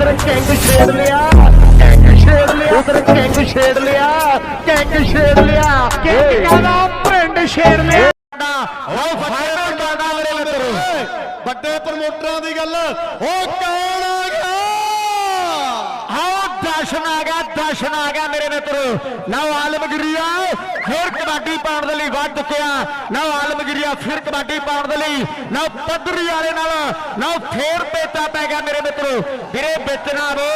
ਉਧਰ ਕਿੰਗ ਛੇੜ ਲਿਆ। ਕਿੰਗ ਛੇੜ ਲਿਆ। ਉਧਰ ਕਿੰਗ ਛੇੜ ਲਿਆ। ਕਿੰਗ ਛੇੜ ਲਿਆ। ਕਿੰਗ ਕਾਦਾ ਪਿੰਡ ਛੇੜ ਲਿਆ। ਉਹ ਫਾਇਦਾ ਕਾਦਾ ਮੇਰੇ ਮਿੱਤਰੋ। ਵੱਡੇ ਪ੍ਰਮੋਟਰਾਂ ਦੀ ਗੱਲ। ਉਹ ਕੌਣ ਦਰਸ਼ਨ ਆ ਗਿਆ ਦਰਸ਼ਨ ਆ ਗਿਆ ਮੇਰੇ ਮਿੱਤਰੋ। ਲਓ ਆਲਮਗੀਰੀਆ ਫਿਰ ਕਬੱਡੀ ਪਾਉਣ ਦੇ ਲਈ ਵੱਧ ਚੁੱਕਿਆ। ਲਓ ਆਲਮਗੀਰੀਆ ਫਿਰ ਕਬੱਡੀ ਪਾਉਣ ਦੇ ਲਈ। ਲਓ ਪੱਧਰੀ ਵਾਲੇ ਨਾਲ ਲਓ ਫੇਰ ਪੇਚਾ ਪੈ ਗਿਆ ਮੇਰੇ ਮਿੱਤਰੋ। ਵੀਰੇ ਵਿੱਚ ਨਾ ਆਵੋ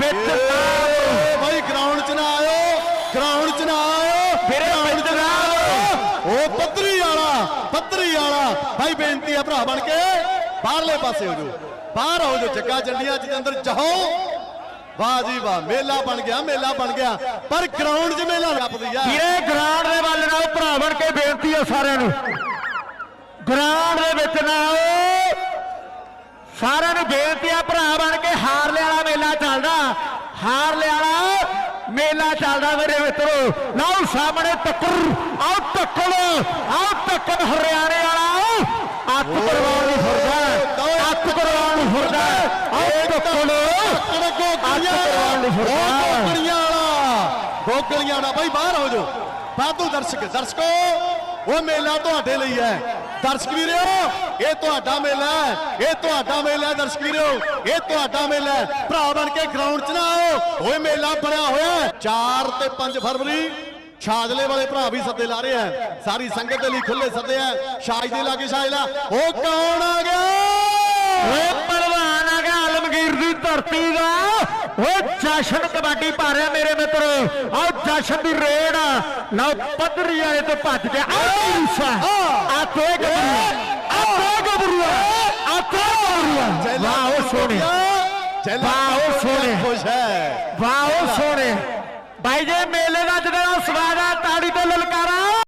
ਵਿੱਚ ਨਾ ਆਵੋ। ਭਾਈ ਗਰਾਊਂਡ 'ਚ ਨਾ ਆਇਓ ਗਰਾਊਂਡ 'ਚ ਨਾ ਆਇਓ ਵੀਰੇ ਗਰਾਊਂਡ 'ਚ ਨਾ ਆਇਓ। ਉਹ ਪੱਧਰੀ ਵਾਲਾ ਪੱਧਰੀ ਵਾਲਾ। ਭਾਈ ਬੇਨਤੀ ਆ ਭਰਾ ਬਣ ਕੇ ਬਾਹਰਲੇ ਪਾਸੇ ਹੋ ਜਾਓ। ਬਾਹਰ ਹੋ ਜਾਓ ਜੱਗਾ ਜੰਡੀਆਂ 'ਚ ਅੰਦਰ ਜਾਓ। ਵਾਹ ਜੀ ਵਾਹ, ਮੇਲਾ ਬਣ ਗਿਆ, ਮੇਲਾ ਬਣ ਗਿਆ। ਪਰ ਗਰਾਊਂਡ 'ਚ ਮੇਲਾ ਲੱਪਦੀ ਆ। ਵੀਰੇ ਗਰਾਊਂਡ ਦੇ ਵੱਲ ਨਾਲ ਭਰਾ ਕੇ ਬੇਨਤੀ ਹੈ ਸਾਰਿਆਂ ਨੂੰ। ਗਰਾਊਂਡ ਦੇ ਵਿੱਚ ਨਾ ਸਾਰਿਆਂ ਨੂੰ ਬੇਨਤੀ ਆ, ਭਰਾ ਬਣ ਕੇ ਹਾਰਲੇ ਵਾਲਾ ਮੇਲਾ ਚੱਲਦਾ। ਹਾਰਲੇ ਵਾਲਾ ਮੇਲਾ ਚੱਲਦਾ ਮੇਰੇ ਮਿੱਤਰੋ। ਲਓ, ਸਾਹਮਣੇ ਟੱਕਰ ਆਓ ਟੱਕਰ ਆਓ ਟੱਕਰ ਹਰਿਆਣੇ ਵਾਲਾ। ਅੱਤ ਕਰਵਾਉਣ ਨੂੰ ਫਿਰਦਾ ਅੱਤ ਕਰਵਾਉਣ ਨੂੰ ਫਿਰਦਾ ਆਓ ਟੱਕਰ ਕੜਕੋ ਗਲੀਆਂ ਕਰਵਾਉਣ ਨੂੰ ਫਿਰਦਾ। ਉਹ ਗੋਗਲੀਆਂ ਵਾਲਾ। ਗੋਗਲੀਆਂ ਵਾਲਾ। ਭਾਈ ਬਾਹਰ ਹੋ ਜਾਓ ਬਾਦੂ ਦਰਸ਼ਕ ਦਰਸ਼ਕੋ ਉਹ ਮੇਲਾ ਤੁਹਾਡੇ ਲਈ ਹੈ। ਦਰਸ਼ਕ ਵੀਰੋ ਇਹ ਤੁਹਾਡਾ ਮੇਲਾ ਹੈ। ਇਹ ਤੁਹਾਡਾ ਮੇਲਾ ਹੈ ਦਰਸ਼ਕ ਵੀਰੋ। ਇਹ ਤੁਹਾਡਾ ਮੇਲਾ ਹੈ। ਭਰਾ ਬਣ ਕੇ ਗਰਾਊਂਡ 'ਚ ਨਾ ਆਓ ਓਏ ਮੇਲਾ ਬਣਿਆ ਹੋਇਆ ਹੈ। 4 ਤੇ 5 ਫਰਵਰੀ। ਛਾਜਲੇ ਵਾਲੇ ਭਰਾ ਵੀ ਸੱਦੇ ਲਾ ਰਹੇ ਆ ਸਾਰੀ ਸੰਗਤ ਦੇ ਲਈ ਖੁੱਲੇ ਸੱਦੇ ਆ ਛਾਜ ਦੇ ਲਾਗੇ ਛਾਜਲਾ। ਉਹ ਕੌਣ ਆ ਗਿਆ? ਓਏ ਪਹਿਲਵਾਨ ਆ ਗਿਆ ਆਲਮਗੀਰ ਦੀ ਧਰਤੀ ਦਾ। ਓ ਜਸ਼ਨ ਕਬੱਡੀ ਪਾ ਰਿਹਾ ਮੇਰੇ ਮਿੱਤਰੋ। ਆਓ ਜਸ਼ਨ ਦੀ ਰੇਡ ਲਓ ਪੱਧਰੀ ਵਾਲੇ ਤੋਂ ਭੱਜ ਗਿਆ। ਆ ਰੂਸਾ ਆ। ਤੋ ਗੱਭਰੂ ਆ। ਤੋ ਗੱਭਰੂ ਆ। ਤੋ ਗੱਭਰੂ ਵਾਹ ਉਹ ਸੋਹਣੇ। ਵਾਹ ਉਹ ਸੋਹਣੇ। ਖੁਸ਼ ਹੈ। ਵਾਹ ਉਹ ਸੋਹਣੇ। ਬਾਈ ਜੇ ਮੇਲੇ ਦਾ ਜਿਹੜਾ ਸਵਾਦ ਆ। ਤਾੜੀ ਤੇ ਲਲਕਾਰਾ।